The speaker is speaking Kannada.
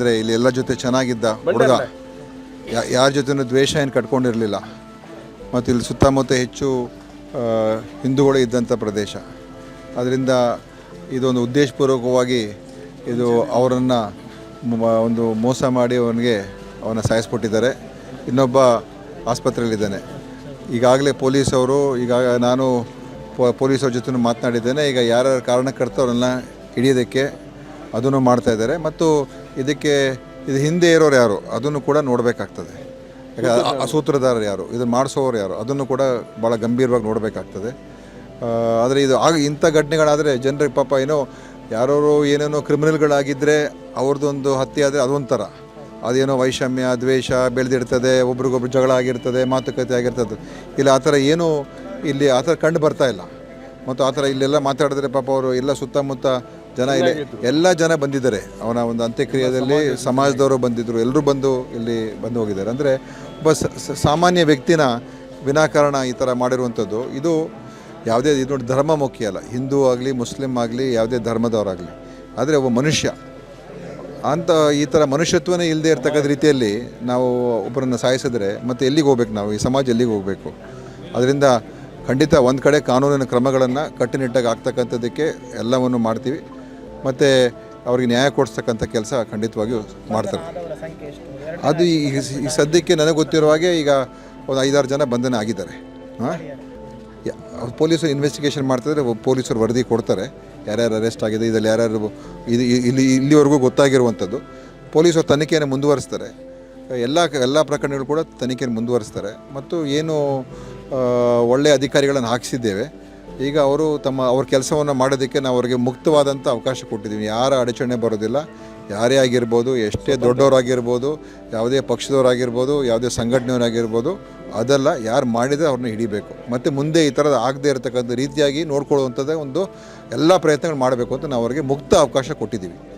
ಅಂದರೆ ಇಲ್ಲಿ ಎಲ್ಲ ಜೊತೆ ಚೆನ್ನಾಗಿದ್ದ ಹುಡುಗ. ಯಾರ ಜೊತೆನೂ ದ್ವೇಷ ಏನು ಕಟ್ಕೊಂಡಿರಲಿಲ್ಲ. ಮತ್ತು ಇಲ್ಲಿ ಸುತ್ತಮುತ್ತ ಹೆಚ್ಚು ಹಿಂದೂಗಳು ಇದ್ದಂಥ ಪ್ರದೇಶ. ಅದರಿಂದ ಇದೊಂದು ಉದ್ದೇಶಪೂರ್ವಕವಾಗಿ ಇದು ಅವರನ್ನು ಒಂದು ಮೋಸ ಮಾಡಿ ಅವನಿಗೆ ಅವನ ಸಾಯಿಸ್ಬಿಟ್ಟಿದ್ದಾರೆ. ಇನ್ನೊಬ್ಬ ಆಸ್ಪತ್ರೆಯಲ್ಲಿದ್ದಾನೆ. ಈಗಾಗಲೇ ಪೊಲೀಸವರು ಈಗ ನಾನು ಪೊ- ಪೊಲೀಸರ ಜೊತೆ ಮಾತನಾಡಿದ್ದೇನೆ. ಈಗ ಯಾರ್ಯಾರ ಕಾರಣಕರ್ತವ್ರನ್ನ ಹಿಡಿಯೋದಕ್ಕೆ ಅದನ್ನು ಮಾಡ್ತಾ ಇದ್ದಾರೆ. ಮತ್ತು ಇದಕ್ಕೆ, ಇದು ಹಿಂದೆ ಇರೋರು ಯಾರು, ಅದನ್ನು ಕೂಡ ನೋಡಬೇಕಾಗ್ತದೆ. ಸೂತ್ರಧಾರರು ಯಾರು, ಇದನ್ನು ಮಾಡಿಸೋರು ಯಾರು, ಅದನ್ನು ಕೂಡ ಭಾಳ ಗಂಭೀರವಾಗಿ ನೋಡಬೇಕಾಗ್ತದೆ. ಆದರೆ ಇದು ಆಗ ಇಂಥ ಘಟನೆಗಳಾದರೆ ಜನರಿಗೆ ಪಾಪ ಏನೋ ಯಾರೋ ಏನೇನೋ ಕ್ರಿಮಿನಲ್ಗಳಾಗಿದ್ದರೆ ಅವ್ರದ್ದೊಂದು ಹತ್ಯೆ ಆದರೆ ಅದೊಂಥರ. ಅದೇನೋ ವೈಷಮ್ಯ, ದ್ವೇಷ ಬೆಳೆದಿರ್ತದೆ, ಒಬ್ರಿಗೊಬ್ರು ಜಗಳ ಆಗಿರ್ತದೆ, ಮಾತುಕತೆ ಆಗಿರ್ತದೆ. ಇಲ್ಲ, ಆ ಥರ ಏನೂ ಇಲ್ಲಿ ಆ ಥರ ಕಂಡು ಬರ್ತಾ ಇಲ್ಲ. ಮತ್ತು ಆ ಥರ ಇಲ್ಲೆಲ್ಲ ಮಾತಾಡಿದ್ರೆ ಪಾಪ ಅವರು ಎಲ್ಲ ಸುತ್ತಮುತ್ತ ಜನ ಇಲ್ಲಿ. ಎಲ್ಲ ಜನ ಬಂದಿದ್ದಾರೆ. ಅವನ ಒಂದು ಅಂತ್ಯಕ್ರಿಯೆಯಲ್ಲಿ ಸಮಾಜದವರು ಬಂದಿದ್ದರು ಎಲ್ಲರೂ ಬಂದು ಇಲ್ಲಿ ಬಂದು ಹೋಗಿದ್ದಾರೆ. ಅಂದರೆ ಒಬ್ಬ ಸ- ಸ- ಸಾಮಾನ್ಯ ವ್ಯಕ್ತಿನ ವಿನಾಕಾರಣ ಈ ಥರ ಮಾಡಿರುವಂಥದ್ದು ಇದು ಯಾವುದೇ ಇದು ನೋಡಿ ಧರ್ಮ ಮುಖ್ಯ ಅಲ್ಲ. ಹಿಂದೂ ಆಗಲಿ ಮುಸ್ಲಿಂ ಆಗಲಿ ಯಾವುದೇ ಧರ್ಮದವರಾಗಲಿ. ಆದರೆ ಒಬ್ಬ ಮನುಷ್ಯ ಅಂತ ಈ ಥರ ಮನುಷ್ಯತ್ವನೇ ಇಲ್ಲದೆ ಇರ್ತಕ್ಕಂಥ ರೀತಿಯಲ್ಲಿ ನಾವು ಒಬ್ಬರನ್ನು ಸಾಯಿಸಿದ್ರೆ ಮತ್ತು ಎಲ್ಲಿಗೆ ಹೋಗ್ಬೇಕು ನಾವು? ಈ ಸಮಾಜ ಎಲ್ಲಿಗೆ ಹೋಗಬೇಕು? ಅದರಿಂದ ಖಂಡಿತ ಒಂದು ಕಡೆ ಕಾನೂನಿನ ಕ್ರಮಗಳನ್ನು ಕಟ್ಟುನಿಟ್ಟಾಗಿ ಆಗ್ತಕ್ಕಂಥದ್ದಕ್ಕೆ ಎಲ್ಲವನ್ನು ಮಾಡ್ತೀವಿ. ಮತ್ತು ಅವ್ರಿಗೆ ನ್ಯಾಯ ಕೊಡಿಸ್ತಕ್ಕಂಥ ಕೆಲಸ ಖಂಡಿತವಾಗಿಯೂ ಮಾಡ್ತಾರೆ. ಅದು ಈ ಈ ಸದ್ಯಕ್ಕೆ ನನಗೆ ಗೊತ್ತಿರೋ ಹಾಗೆ ಈಗ ಒಂದು ಐದಾರು ಜನ ಬಂಧನ ಆಗಿದ್ದಾರೆ. ಹಾಂ? ಪೊಲೀಸರು ಇನ್ವೆಸ್ಟಿಗೇಷನ್ ಮಾಡ್ತಿದ್ರೆ ಪೊಲೀಸರು ವರದಿ ಕೊಡ್ತಾರೆ. ಯಾರ್ಯಾರು ಅರೆಸ್ಟ್ ಆಗಿದೆ, ಇದರಲ್ಲಿ ಯಾರ್ಯಾರು ಇದು ಇಲ್ಲಿ, ಇಲ್ಲಿವರೆಗೂ ಗೊತ್ತಾಗಿರುವಂಥದ್ದು. ಪೊಲೀಸರು ತನಿಖೆಯನ್ನು ಮುಂದುವರಿಸ್ತಾರೆ. ಎಲ್ಲ ಎಲ್ಲ ಪ್ರಕರಣಗಳು ಕೂಡ ತನಿಖೆಯನ್ನು ಮುಂದುವರಿಸ್ತಾರೆ. ಮತ್ತು ಏನು ಒಳ್ಳೆಯ ಅಧಿಕಾರಿಗಳನ್ನು ಹಾಕಿಸಿದ್ದೇವೆ. ಈಗ ಅವರು ತಮ್ಮ ಅವ್ರ ಕೆಲಸವನ್ನು ಮಾಡೋದಕ್ಕೆ ನಾವು ಅವರಿಗೆ ಮುಕ್ತವಾದಂಥ ಅವಕಾಶ ಕೊಟ್ಟಿದ್ದೀವಿ. ಯಾರ ಅಡಚಣೆ ಬರೋದಿಲ್ಲ. ಯಾರೇ ಆಗಿರ್ಬೋದು, ಎಷ್ಟೇ ದೊಡ್ಡವರಾಗಿರ್ಬೋದು, ಯಾವುದೇ ಪಕ್ಷದವರಾಗಿರ್ಬೋದು, ಯಾವುದೇ ಸಂಘಟನೆಯವರಾಗಿರ್ಬೋದು, ಅದೆಲ್ಲ ಯಾರು ಮಾಡಿದರೆ ಅವ್ರನ್ನ ಹಿಡಿಬೇಕು. ಮತ್ತು ಮುಂದೆ ಈ ಥರದ ಆಗದೇ ಇರತಕ್ಕಂಥ ರೀತಿಯಾಗಿ ನೋಡ್ಕೊಳ್ಳುವಂಥದ್ದೇ ಒಂದು ಎಲ್ಲ ಪ್ರಯತ್ನಗಳು ಮಾಡಬೇಕು ಅಂತ ನಾವು ಅವರಿಗೆ ಮುಕ್ತ ಅವಕಾಶ ಕೊಟ್ಟಿದ್ದೀವಿ.